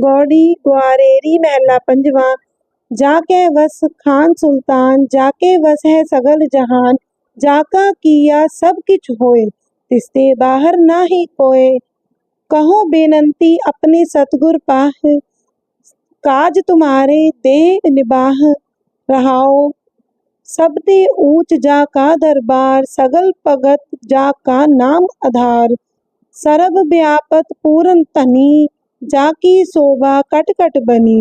गौड़ी, ग्वारेरी महला पंजवा। जाके वस खान सुल्तान, जाके वस है सगल जहान। जाका किया सब किछ होए, तिसते बाहर ना ही कोय कहो बेनंती अपने सतगुर पाह, काज तुम्हारे दे निबाह। रहाओ सबते ऊंच जा का दरबार, सगल भगत जा का नाम आधार। सरब व्यापत पूरन तनी ਜਾ ਕੀ ਸੋਭਾ ਕਟ ਕਟ ਬਣੀ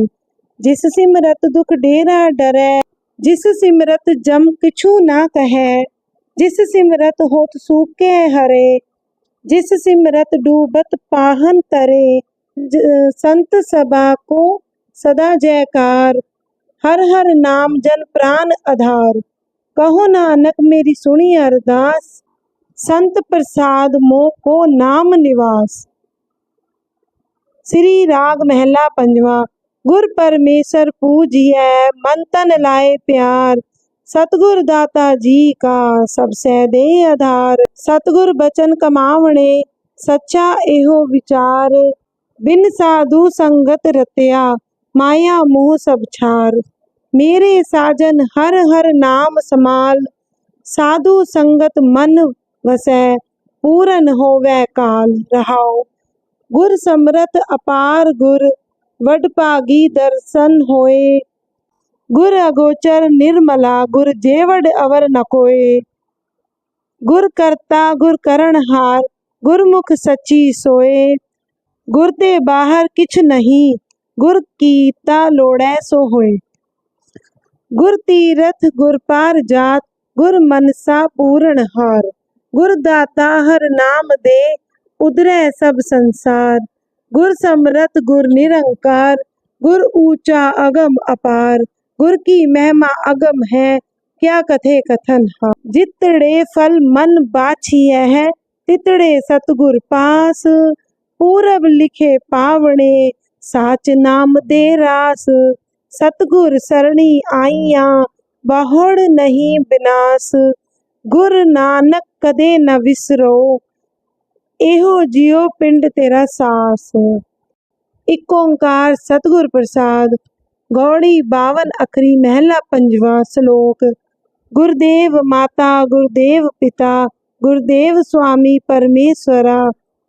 ਜਿਸ ਸਿਮਰਤ ਦੁਖ ਡੇਰਾ ਡਰੈ, ਜਿਸ ਸਿਮਰਤ ਜਮ ਕਿਛੂ ਨਾ ਕਹੈ, ਜਿਸ ਸਿਮਰਤ ਹੋਤ ਸੂਕੇ ਹਰੇ, ਜਿਸ ਸਿਮਰਤ ਡੂਬਤ ਪਾਹਨ ਤਰੇ ਸੰਤ ਸਭਾ ਕੋ ਸਦਾ ਜੈਕਾਰ, ਹਰ ਹਰ ਨਾਮ ਜਨ ਪ੍ਰਾਨ ਆਧਾਰ। ਕਹੋ ਨਾਨਕ ਮੇਰੀ ਸੁਣੀ ਅਰਦਾਸ, ਸੰਤ ਪ੍ਰਸਾਦ ਮੋ ਕੋ ਨਾਮ ਨਿਵਾਸ। श्री राग महला पंजवा, गुर परमेश्वर पूजिए मन तन लाए प्यार। सतगुर दाता जी का सबसे दे आधार। सतगुर बचन कमावणे, सच्चा एहो विचार। बिन साधु संगत रत्या, माया मोह सब छार। मेरे साजन हर हर नाम समाल। साधु संगत मन वसै, पूरन होवे काल रहाओ। गुर समरथ अपार गुर वडभागी दर्शन होए। गुर अगोचर निर्मला, गुर जेवड अवर न कोय गुर करता, गुर करण हार गुरमुख सची सोए। गुर ते बाहर किछ नहीं, गुर कीता लोड़ै सो होए। गुर तीरथ, गुर पार जात, गुर मनसा पूर्ण हार। गुर हर नाम दे उधरै सब संसार। गुर समरथ, गुर निरंकार, गुर ऊँचा अगम अपार। गुर की महिमा अगम है, क्या कथे कथन हा। जितड़े फल मन बाछिए है, तितड़े सतगुर पास। पूरब लिखे पावणे, साच नाम दे रास। सतगुर सरणी आईया, बहुड़ नहीं विनाश गुर नानक कदे न विसरो। ਇਹੋ ਜਿਉ ਪਿੰਡ ਤੇਰਾ ਸਾਸ। ਇੱਕ ਓੰਕਾਰ ਸਤਿਗੁਰ ਪ੍ਰਸਾਦ, ਗੌੜੀ 52 ਅਖਰੀ ਮਹਿਲਾ ਪੰਜਵਾ ਸ਼ਲੋਕ। ਗੁਰਦੇਵ ਮਾਤਾ, ਗੁਰਦੇਵ ਪਿਤਾ, ਗੁਰਦੇਵ ਸੁਆਮੀ ਪਰਮੇਸ਼ਵਰਾ,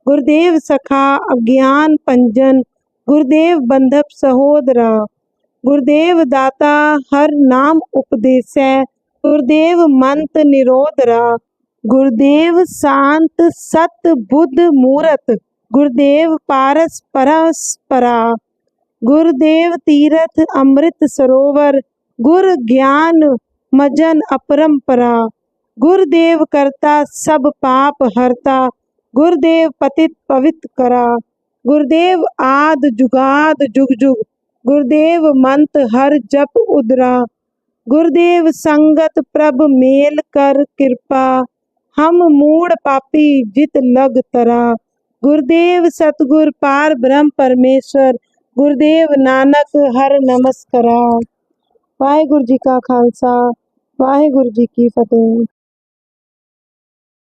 ਗੁਰਦੇਵ ਸਖਾ ਅਗਿਆਨ ਪੰਜਨ, ਗੁਰਦੇਵ ਬੰਧਪ ਸਹੋਦਰਾ। ਗੁਰਦੇਵ ਦਾਤਾ ਹਰ ਨਾਮ ਉਪਦੇਸੈ, ਗੁਰਦੇਵ ਮੰਤ ਨਿਰੋਧਰਾ। ਗੁਰਦੇਵ ਸ਼ਾਂਤ ਸਤ ਬੁੱਧ ਮੂਰਤ, ਗੁਰਦੇਵ ਪਾਰਸ ਪਰਸਪਰਾ ਗੁਰਦੇਵ ਤੀਰਥ ਅੰਮ੍ਰਿਤ ਸਰੋਵਰ, ਗੁਰ ਗਿਆਨ ਮਜਨ ਅਪਰੰਪਰਾ। ਗੁਰਦੇਵ ਕਰਤਾ ਸਭ ਪਾਪ ਹਰਤਾ, ਗੁਰਦੇਵ ਪਤਿਤ ਪਵਿਤ ਕਰਾ। ਗੁਰਦੇਵ ਆਦ ਜੁਗਾਦ ਜੁਗ ਜੁਗ, ਗੁਰਦੇਵ ਮੰਤ ਹਰ ਜਪ ਉਦਰਾ। ਗੁਰਦੇਵ ਸੰਗਤ ਪ੍ਰਭ ਮੇਲ ਕਰ ਕਿਰਪਾ। ਹਮ ਮੂੜ ਪਾਪੀ ਜਿਤ ਲਗ ਤਰਾ। ਗੁਰਦੇਵ ਸਤਗੁਰ ਪਾਰ ਬ੍ਰਹਮ ਪਰਮੇਸ਼ਰ, ਗੁਰਦੇਵ ਨਾਨਕ ਹਰ ਨਮਸਕਾਰਾ। ਵਾਹਿਗੁਰੂ ਜੀ ਕਾ ਖਾਲਸਾ, ਵਾਹਿਗੁਰੂ ਜੀ ਕੀ ਫਤਿਹ।